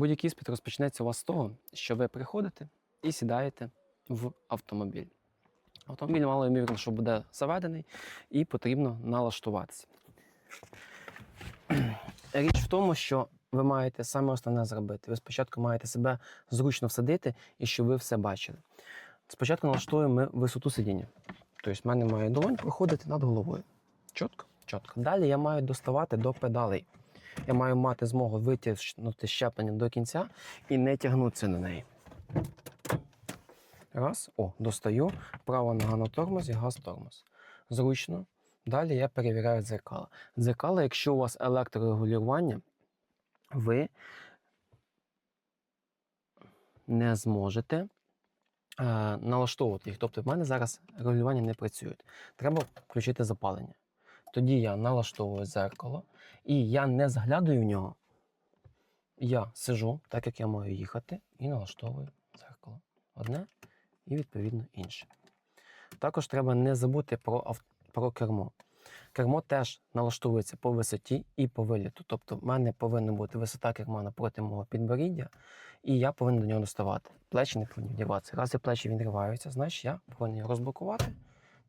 Будь-який іспит розпочнеться у вас з того, що ви приходите і сідаєте в автомобіль. Автомобіль мало ймовірно, що буде заведений, і потрібно налаштуватися. Річ в тому, що ви маєте саме основне зробити. Ви спочатку маєте себе зручно всадити і щоб ви все бачили. Спочатку налаштуємо ми висоту сидіння. Тобто, в мене має долонь проходити над головою. Чітко? Чітко. Далі я маю доставати до педалей. Я маю мати змогу витягнути щеплення до кінця і не тягнутися на неї. Раз, о, достаю. Права нога на тормозі, газ тормоз. Зручно. Далі я перевіряю дзеркала. Дзеркала, якщо у вас електрорегулювання, ви не зможете е, налаштовувати їх. Тобто в мене зараз регулювання не працюють. Треба включити запалення. Тоді я налаштовую дзеркало і я не заглядаю в нього. Я сижу, так як я маю їхати, і налаштовую дзеркало. Одне і відповідно інше. Також треба не забути про, ав... про кермо. Кермо теж налаштовується по висоті і по виліту. Тобто, в мене повинна бути висота керма напроти мого підборіддя, і я повинен до нього доставати. Плечі не повинні вдіватися. Раз і плечі відриваються, значить я повинен його розблокувати.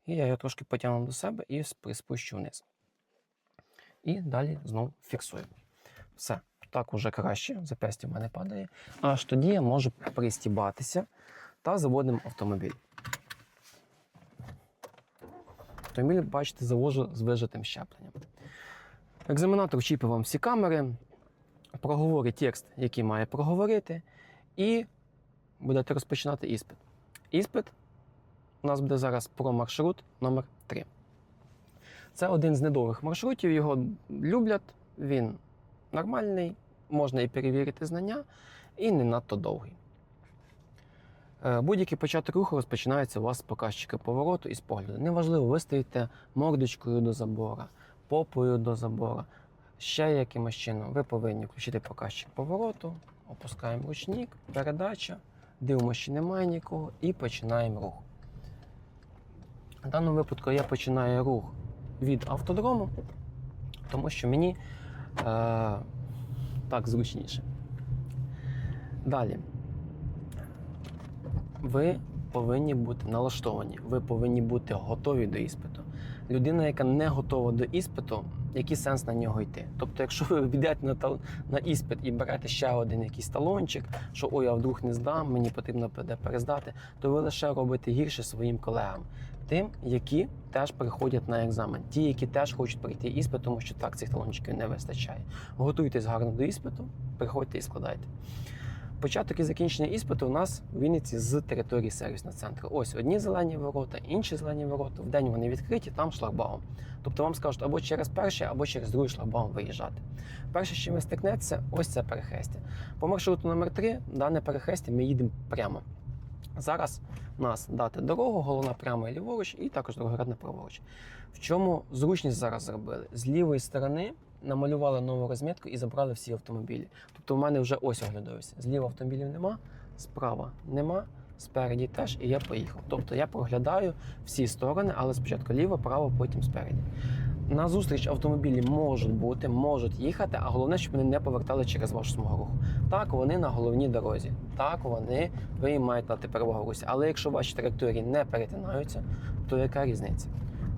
І я його трошки потягну до себе і спущу вниз. І далі знову фіксую. Все. Так уже краще, запястя в мене падає. Аж тоді я можу пристібатися та заводимо автомобіль. Автомобіль, бачите, завожу з вижатим щепленням. Екзаменатор вчіпить вам всі камери, проговорить текст, який має проговорити, і будете розпочинати іспит. Іспит у нас буде зараз про маршрут номер 3 Це один з недовгих маршрутів, його люблять, він нормальний, можна і перевірити знання, і не надто довгий. Е, Будь-який початок руху розпочинається у вас з показчика повороту і з погляду. Неважливо, ви стоїте мордочкою до забора, попою до забора, ще якимось чином. Ви повинні включити показчик повороту, опускаємо ручник, передача, дивимося, чи немає нікого, і починаємо рух. В даному випадку я починаю рух від автодрому, тому що мені е, так зручніше. Далі. Ви повинні бути налаштовані, ви повинні бути готові до іспиту. Людина, яка не готова до іспиту, який сенс на нього йти? Тобто, якщо ви йдете на, на іспит і берете ще один якийсь талончик, що ой, я вдруг не здам, мені потрібно буде перездати, то ви лише робите гірше своїм колегам, тим, які теж приходять на екзамен, ті, які теж хочуть пройти іспит, тому що так цих талончиків не вистачає. Готуйтесь гарно до іспиту, приходьте і складайте. Початок і закінчення іспиту у нас в Вінниці з території сервісного центру. Ось одні зелені ворота, інші зелені ворота. В день вони відкриті, там шлагбаум. Тобто вам скажуть або через перший, або через другий шлагбаум виїжджати. Перше, що ви стикнеться, ось це перехрестя. По маршруту номер 3 дане перехрестя ми їдемо прямо. Зараз у нас дати дорогу, головна прямо і ліворуч, і також другорядна праворуч. В чому зручність зараз зробили? З лівої сторони намалювали нову розмітку і забрали всі автомобілі. Тобто в мене вже ось оглядовся. Зліва автомобілів нема, справа нема, спереді теж, і я поїхав. Тобто я проглядаю всі сторони, але спочатку ліво, право, потім спереді. На зустріч автомобілі можуть бути, можуть їхати, а головне, щоб вони не повертали через вашу смугу руху. Так, вони на головній дорозі. Так, вони ви їм маєте дати перевагу русі. Але якщо ваші траєкторії не перетинаються, то яка різниця?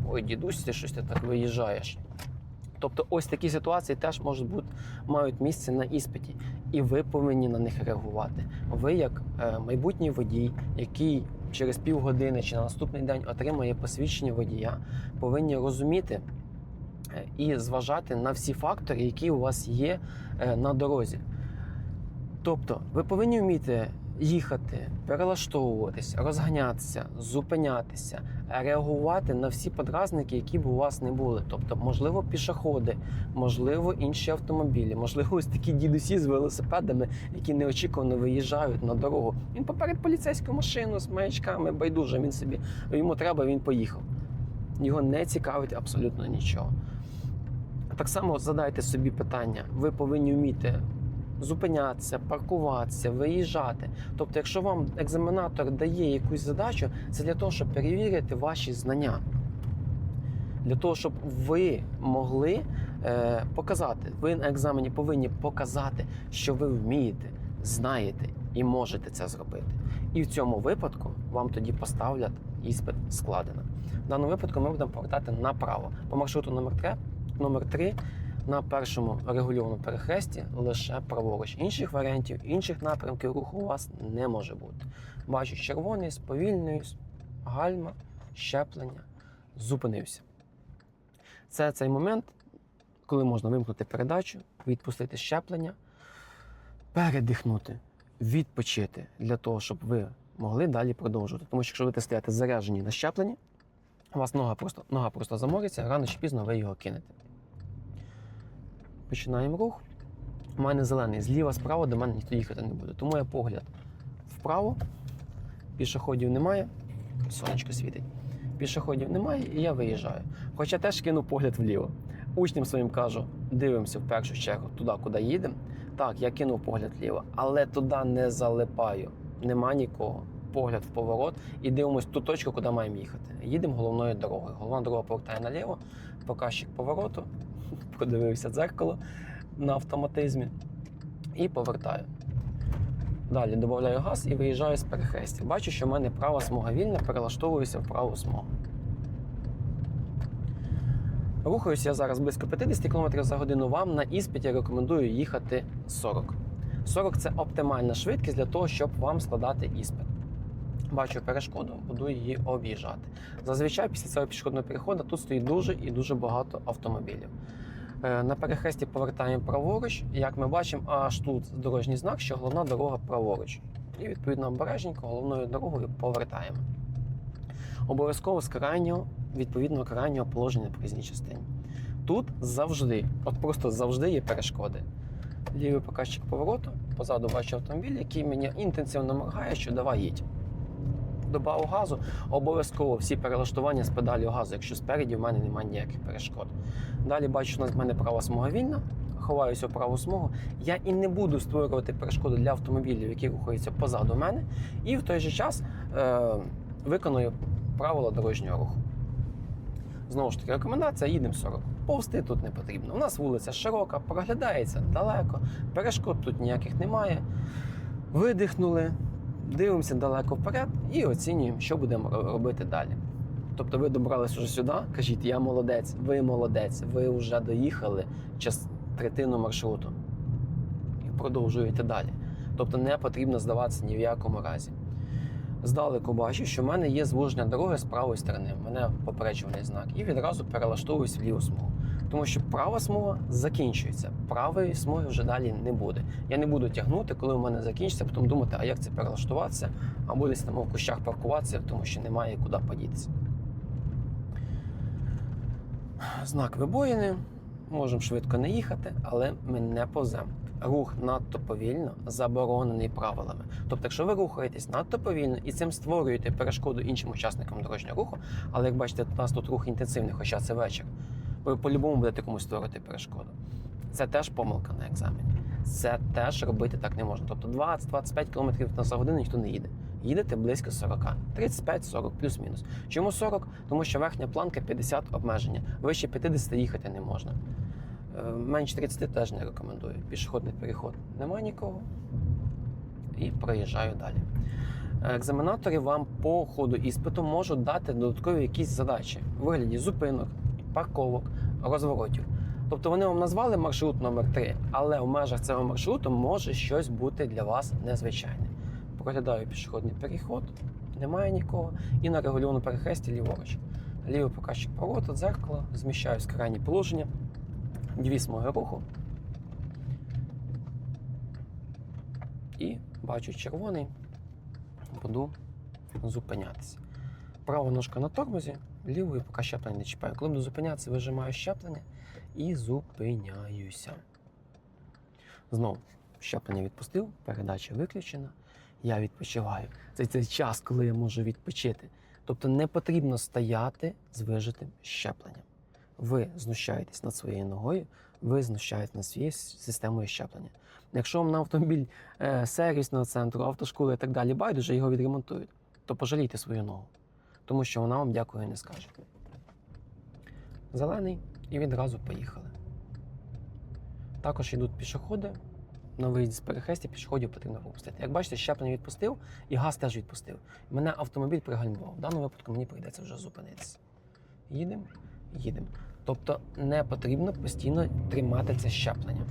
Ой, дідусь, ти щось ти так виїжджаєш. Тобто ось такі ситуації теж можуть бути, мають місце на іспиті, і ви повинні на них реагувати. Ви, як е, майбутній водій, який через півгодини чи на наступний день отримає посвідчення водія, повинні розуміти е, і зважати на всі фактори, які у вас є е, на дорозі. Тобто, ви повинні вміти їхати, перелаштовуватися, розганятися, зупинятися, реагувати на всі подразники, які б у вас не були. Тобто, можливо, пішоходи, можливо, інші автомобілі, можливо, ось такі дідусі з велосипедами, які неочікувано виїжджають на дорогу. Він поперед поліцейську машину з маячками, байдуже, він собі йому треба, він поїхав. Його не цікавить абсолютно нічого. Так само задайте собі питання: ви повинні вміти зупинятися, паркуватися, виїжджати. Тобто, якщо вам екзаменатор дає якусь задачу, це для того, щоб перевірити ваші знання. Для того, щоб ви могли е, показати, ви на екзамені повинні показати, що ви вмієте, знаєте і можете це зробити. І в цьому випадку вам тоді поставлять іспит складено. В даному випадку ми будемо повертати направо. По маршруту номер 3, номер 3 на першому регульованому перехресті лише праворуч. Інших варіантів, інших напрямків руху у вас не може бути. Бачу червоний, сповільнююсь, гальма, щеплення, зупинився. Це цей момент, коли можна вимкнути передачу, відпустити щеплення, передихнути, відпочити для того, щоб ви могли далі продовжувати. Тому що якщо ви будете стояти заряджені на щепленні, у вас нога просто, нога просто замориться, рано чи пізно ви його кинете. Починаємо рух. У мене зелений. Зліва, справа до мене ніхто їхати не буде. Тому я погляд вправо, пішоходів немає, сонечко світить. Пішоходів немає, і я виїжджаю. Хоча теж кину погляд вліво. Учням своїм кажу, дивимося в першу чергу туди, куди їдемо. Так, я кинув погляд вліво, але туди не залипаю. Нема нікого. Погляд в поворот і дивимось ту точку, куди маємо їхати. Їдемо головною дорогою. Головна дорога повертає наліво, показчик повороту, подивився дзеркало на автоматизмі і повертаю. Далі додаю газ і виїжджаю з перехрестя. Бачу, що в мене права смуга вільна, перелаштовуюся в праву смугу. Рухаюся я зараз близько 50 км за годину. Вам на іспиті рекомендую їхати 40. 40 це оптимальна швидкість для того, щоб вам складати іспит. Бачу перешкоду, буду її об'їжджати. Зазвичай після цього пішохідного переходу тут стоїть дуже і дуже багато автомобілів. Е, На перехресті повертаємо праворуч. Як ми бачимо, аж тут дорожній знак, що головна дорога праворуч. І відповідно обережненько головною дорогою повертаємо. Обов'язково з крайнього, відповідно крайнього положення в проїзній частині. Тут завжди, от просто завжди є перешкоди. Лівий показчик повороту, позаду бачу автомобіль, який мені інтенсивно моргає, що давай їдь. Добавив газу, обов'язково всі перелаштування з педалі газу, якщо спереді в мене немає ніяких перешкод. Далі бачу, що в мене права смуга вільна, ховаюся в праву смугу. Я і не буду створювати перешкоди для автомобілів, які рухаються позаду мене, і в той же час е, виконую правила дорожнього руху. Знову ж таки, рекомендація їдемо 40. Повсти тут не потрібно. У нас вулиця широка, проглядається далеко, перешкод тут ніяких немає. Видихнули, дивимося далеко вперед і оцінюємо, що будемо робити далі. Тобто ви добрались вже сюди, кажіть, я молодець, ви молодець, ви вже доїхали час третину маршруту і продовжуєте далі. Тобто не потрібно здаватися ні в якому разі. Здалеку бачу, що в мене є звуження дороги з правої сторони. У мене попереджувальний знак, і відразу перелаштовуюсь в ліву смугу. Тому що права смуга закінчується, правої смуги вже далі не буде. Я не буду тягнути, коли у мене закінчиться, потім думати, а як це перелаштуватися, або десь там в кущах паркуватися, тому що немає куди подітися. Знак вибоїни. Можемо швидко не їхати, але ми не повземо. Рух надто повільно заборонений правилами. Тобто, якщо ви рухаєтесь надто повільно і цим створюєте перешкоду іншим учасникам дорожнього руху, але як бачите, у нас тут рух інтенсивний, хоча це вечір, по-любому будете комусь створювати перешкоду. Це теж помилка на екзамені. Це теж робити так не можна. Тобто 20-25 км на за годину ніхто не їде. Їдете близько 40, 35-40, плюс-мінус. Чому 40? Тому що верхня планка 50 обмеження. Вище 50 їхати не можна. Е, Менше 30 теж не рекомендую. Пішохідний переход немає нікого. І проїжджаю далі. Екзаменатори вам по ходу іспиту можуть дати додаткові якісь задачі у вигляді зупинок, парковок, розворотів. Тобто вони вам назвали маршрут номер 3 але в межах цього маршруту може щось бути для вас незвичайне. Проглядаю пішохідний переход, немає нікого, і на регульованому перехресті ліворуч. Лівий показчик повороту, дзеркало, зміщаюсь в крайнє положення, дві смуги руху. І бачу червоний, буду зупинятися. Права ножка на тормозі, лівою поки щеплення не чіпаю. Коли буду зупинятися, вижимаю щеплення і зупиняюся. Знову щеплення відпустив, передача виключена. Я відпочиваю. Це цей час, коли я можу відпочити. Тобто не потрібно стояти з вижитим щепленням. Ви знущаєтесь над своєю ногою, ви знущаєтесь над своєю системою щеплення. Якщо вам на автомобіль е, сервісного центру, автошколи і так далі байдуже, його відремонтують, то пожалійте свою ногу, тому що вона вам дякую не скаже. Зелений і відразу поїхали. Також йдуть пішоходи, на виїзді з перехрестя пішоходів потрібно пропустити. Як бачите, щеплення відпустив і газ теж відпустив. Мене автомобіль пригальмував. В даному випадку мені прийдеться вже зупинитися. Їдемо, їдемо. Тобто не потрібно постійно тримати це щеплення.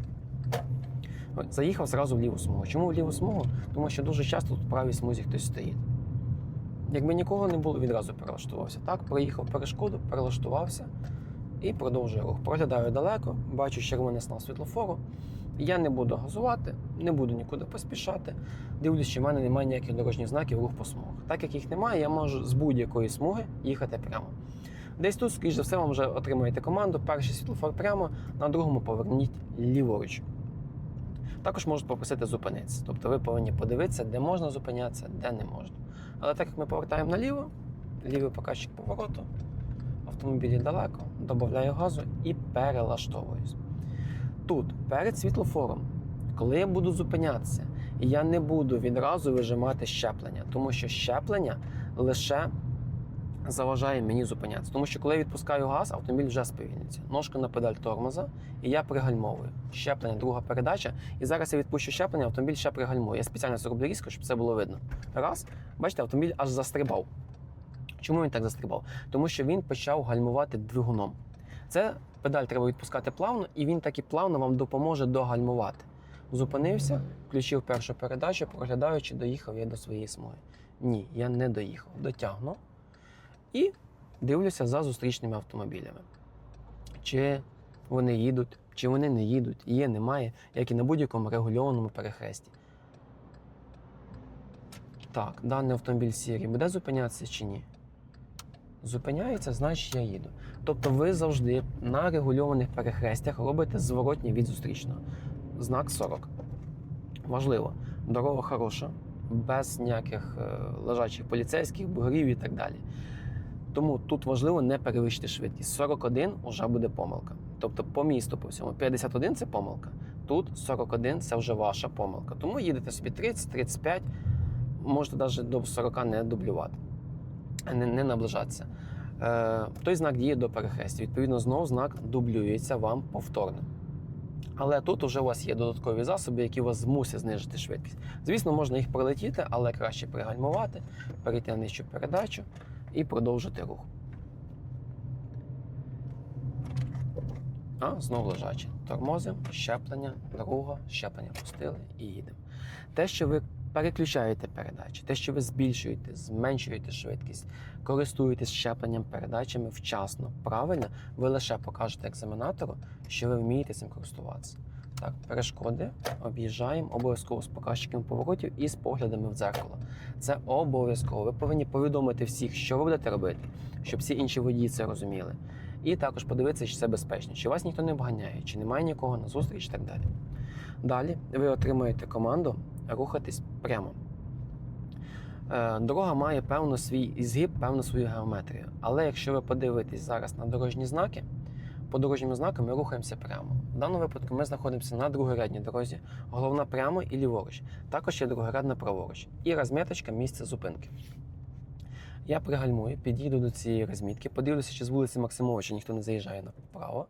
Заїхав зразу в ліву смугу. Чому в ліву смугу? Тому що дуже часто тут в правій смузі хтось стоїть. Якби нікого не було, відразу перелаштувався. Так, проїхав перешкоду, перелаштувався і продовжую рух. Проглядаю далеко, бачу червоний сигнал світлофору. Я не буду газувати, не буду нікуди поспішати. Дивлюсь, що в мене немає ніяких дорожніх знаків рух по смугах. Так як їх немає, я можу з будь-якої смуги їхати прямо. Десь тут, скоріш за все, вам вже отримаєте команду. Перший світлофор прямо, на другому поверніть ліворуч. Також можуть попросити зупинитися. Тобто ви повинні подивитися, де можна зупинятися, де не можна. Але так як ми повертаємо наліво, лівий показчик повороту, автомобілі далеко, додаю газу і перелаштовуюсь. Тут, перед світлофором, коли я буду зупинятися, я не буду відразу вижимати щеплення, тому що щеплення лише заважає мені зупинятися. Тому що коли я відпускаю газ, автомобіль вже сповільнюється. Ножка на педаль тормоза, і я пригальмовую. Щеплення, друга передача. І зараз я відпущу щеплення, автомобіль ще пригальмує. Я спеціально зроблю різко, щоб це було видно. Раз, бачите, автомобіль аж застрибав. Чому він так застрибав? Тому що він почав гальмувати двигуном. Це педаль треба відпускати плавно, і він так і плавно вам допоможе догальмувати. Зупинився, включив першу передачу, проглядаючи, доїхав я до своєї смуги. Ні, я не доїхав. Дотягну і дивлюся за зустрічними автомобілями. Чи вони їдуть, чи вони не їдуть, є, немає, як і на будь-якому регульованому перехресті. Так, даний автомобіль сірий буде зупинятися чи ні? Зупиняється, значить я їду. Тобто ви завжди на регульованих перехрестях робите зворотній від зустрічного. Знак 40. Важливо, дорога хороша, без ніяких е, лежачих поліцейських, бугрів і так далі. Тому тут важливо не перевищити швидкість. 41 вже буде помилка. Тобто по місту по всьому 51 це помилка. Тут 41 це вже ваша помилка. Тому їдете собі 30-35, можете навіть до 40 не дублювати, не, не наближатися. Е, той знак діє до перехрестя. Відповідно, знову знак дублюється вам повторно. Але тут вже у вас є додаткові засоби, які вас змусять знижити швидкість. Звісно, можна їх пролетіти, але краще пригальмувати, перейти на нижчу передачу і продовжити рух. А, знову лежачі. Тормозимо, щеплення, друга, щеплення пустили і їдемо. Те, що ви переключаєте передачі, те, що ви збільшуєте, зменшуєте швидкість, користуєтесь щепленням передачами вчасно, правильно, ви лише покажете екзаменатору, що ви вмієте цим користуватися. Так, перешкоди об'їжджаємо обов'язково з показчиками поворотів і з поглядами в дзеркало. Це обов'язково. Ви повинні повідомити всіх, що ви будете робити, щоб всі інші водії це розуміли. І також подивитися, чи це безпечно, чи вас ніхто не обганяє, чи немає нікого на зустріч і так далі. Далі ви отримуєте команду рухатись прямо. Е, Дорога має певно свій згиб, певну свою геометрію. Але якщо ви подивитесь зараз на дорожні знаки, по дорожнім знакам ми рухаємося прямо. В даному випадку ми знаходимося на другорядній дорозі, головна прямо і ліворуч. Також є другорядна праворуч. І розміточка місце зупинки. Я пригальмую, підійду до цієї розмітки, подивлюся, чи з вулиці Максимовича ніхто не заїжджає направо.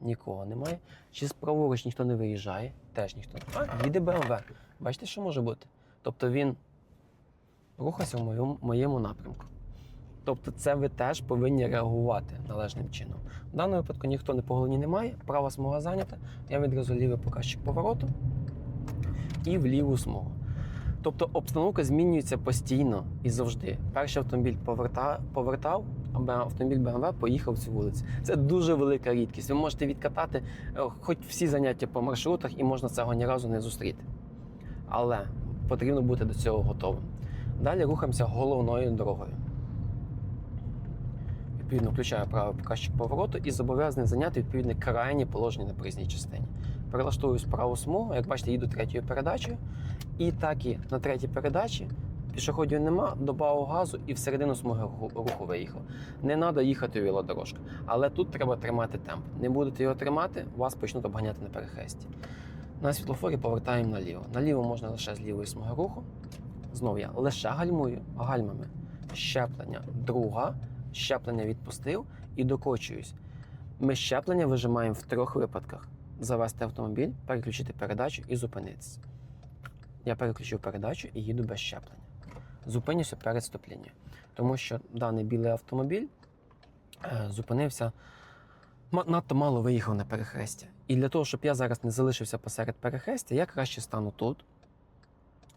Нікого немає. Чи з праворуч ніхто не виїжджає, теж ніхто А, їде БМВ. Бачите, що може бути? Тобто він рухався в моєму, моєму напрямку. Тобто, це ви теж повинні реагувати належним чином. В даному випадку ніхто не по головні немає, права смуга зайнята. Я відразу лівий показчик повороту і в ліву смугу. Тобто обстановка змінюється постійно і завжди. Перший автомобіль поверта, повертав, а автомобіль БМВ поїхав цю вулицю. Це дуже велика рідкість. Ви можете відкатати е, хоч всі заняття по маршрутах, і можна цього ні разу не зустріти. Але потрібно бути до цього готовим. Далі рухаємося головною дорогою. Відповідно, включаю правий показчик повороту і зобов'язаний зайняти відповідне крайнє положення на проїзній частині. Перелаштовуюсь в праву смугу, як бачите, їду третьою передачею. І так і на третій передачі пішоходів нема, добавив газу і всередину смуги руху виїхав. Не треба їхати у велодорожку. Але тут треба тримати темп. Не будете його тримати, вас почнуть обганяти на перехресті. На світлофорі повертаємо наліво. Наліво можна лише з лівої смуги руху. Знову я лише гальмую гальмами. Щеплення друга, щеплення відпустив і докочуюсь. Ми щеплення вижимаємо в трьох випадках. завести автомобіль, переключити передачу і зупинитися. Я переключив передачу і їду без щеплення. Зупинюся перед стоплінням, тому що даний білий автомобіль е, зупинився, надто мало виїхав на перехрестя. І для того, щоб я зараз не залишився посеред перехрестя, я краще стану тут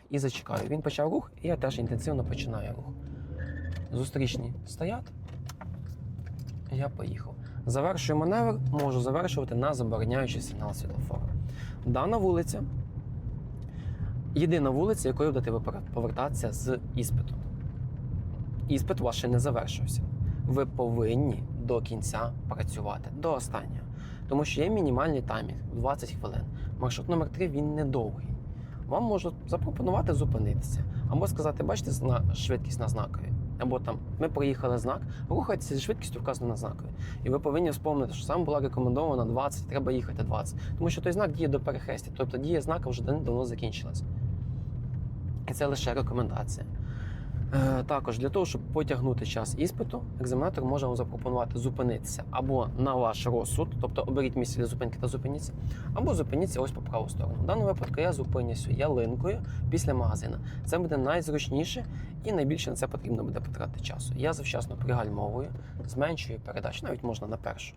і зачекаю. Він почав рух, і я теж інтенсивно починаю рух. Зустрічні стоять. Я поїхав. Завершую маневр, можу завершувати на забороняючий сигнал світлофору. Дана вулиця єдина вулиця, якою будете ви повертатися з іспиту. Іспит ваш ще не завершився. Ви повинні до кінця працювати, до останнього. Тому що є мінімальний таймінг 20 хвилин. Маршрут номер 3 він недовгий. Вам можуть запропонувати зупинитися, або сказати, бачите, швидкість на знакові. Або там ми проїхали знак, рухайтеся зі швидкістю вказано на знакові. І ви повинні вспомнити, що саме була рекомендована 20, треба їхати 20. Тому що той знак діє до перехрестя, тобто дія знака вже давно закінчилась. І це лише рекомендація. Е, також для того, щоб потягнути час іспиту, екзаменатор може вам запропонувати зупинитися або на ваш розсуд, тобто оберіть місце для зупинки та зупиніться, або зупиніться ось по праву сторону. В даному випадку я зупинюся ялинкою після магазина. Це буде найзручніше і найбільше на це потрібно буде потратити часу. Я завчасно пригальмовую, зменшую передачу, навіть можна на першу.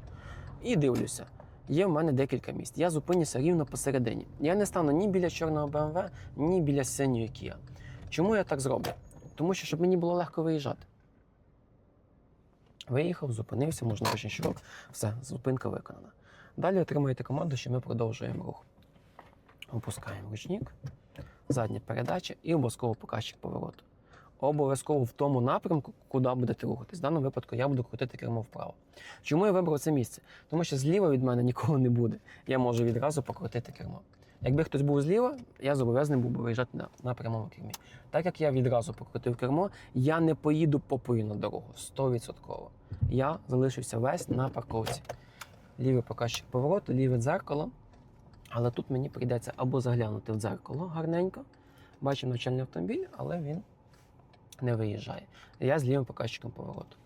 І дивлюся. Є в мене декілька місць. Я зупинюся рівно посередині. Я не стану ні біля чорного BMW, ні біля синьої Kia. Чому я так зроблю? Тому що щоб мені було легко виїжджати. Виїхав, зупинився, можна очень широк. Все, зупинка виконана. Далі отримуєте команду, що ми продовжуємо рух. Опускаємо ручник, задня передача і обов'язково показчик повороту. Обов'язково в тому напрямку, куди будете рухатись. В даному випадку я буду крутити кермо вправо. Чому я вибрав це місце? Тому що зліва від мене нікого не буде. Я можу відразу покрутити кермо. Якби хтось був зліва, я зобов'язаний був би виїжджати на, на прямому кермі. Так як я відразу покрутив кермо, я не поїду попою на дорогу 100%. Я залишився весь на парковці. Лівий показчик повороту, ліве дзеркало. Але тут мені прийдеться або заглянути в дзеркало гарненько. Бачимо навчальний автомобіль, але він не виїжджає. Я з лівим показчиком повороту.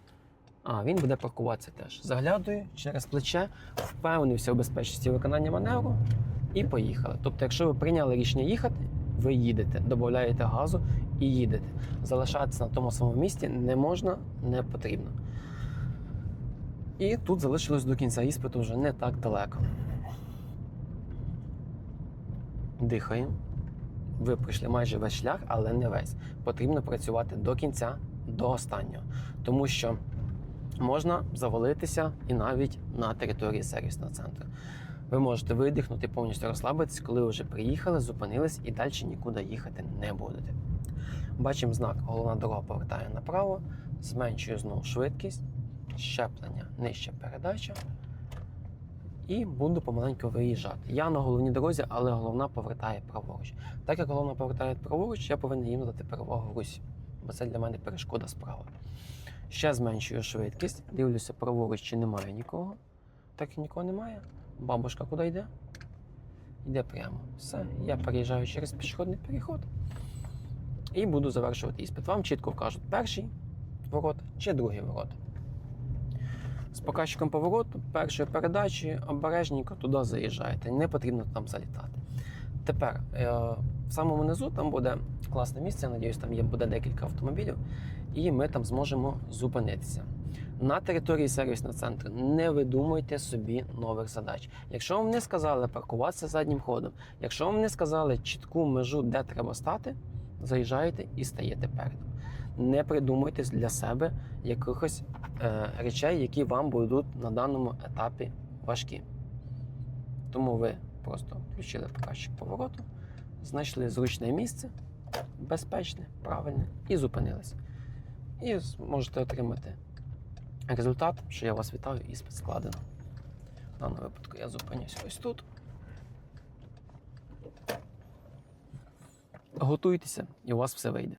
А, він буде паркуватися теж. Заглядую через плече, впевнився у безпечності виконання маневру і поїхали. Тобто, якщо ви прийняли рішення їхати, ви їдете, додаєте газу і їдете. Залишатися на тому самому місці не можна, не потрібно. І тут залишилось до кінця іспиту вже не так далеко. Дихаємо. Ви пройшли майже весь шлях, але не весь. Потрібно працювати до кінця, до останнього. Тому що можна завалитися і навіть на території сервісного центру. Ви можете видихнути, повністю розслабитись, коли вже приїхали, зупинились і далі нікуди їхати не будете. Бачимо знак, головна дорога повертає направо, зменшую знову швидкість, щеплення, нижча передача. І буду помаленьку виїжджати. Я на головній дорозі, але головна повертає праворуч. Так як головна повертає праворуч, я повинен їм дати перевагу в русі, бо це для мене перешкода справа. Ще зменшую швидкість, дивлюся праворуч, чи немає нікого. Так як нікого немає. Бабушка куди йде? Йде прямо. Все, я переїжджаю через пішохідний переход і буду завершувати іспит. Вам чітко вкажуть перший ворот чи другий ворот. З показчиком повороту, першої передачі, обережненько туди заїжджаєте. Не потрібно там залітати. Тепер е, в самому низу там буде класне місце, я надіюсь, там є буде декілька автомобілів, і ми там зможемо зупинитися. На території сервісного центру не видумуйте собі нових задач. Якщо вам не сказали паркуватися заднім ходом, якщо вам не сказали чітку межу, де треба стати, заїжджаєте і стаєте передом. Не придумуйте для себе якихось е, речей, які вам будуть на даному етапі важкі. Тому ви просто включили показчик повороту, знайшли зручне місце, безпечне, правильне, і зупинились. І зможете отримати результат, що я вас вітаю, іспит складено. В даному випадку я зупинюсь ось тут. Готуйтеся, і у вас все вийде.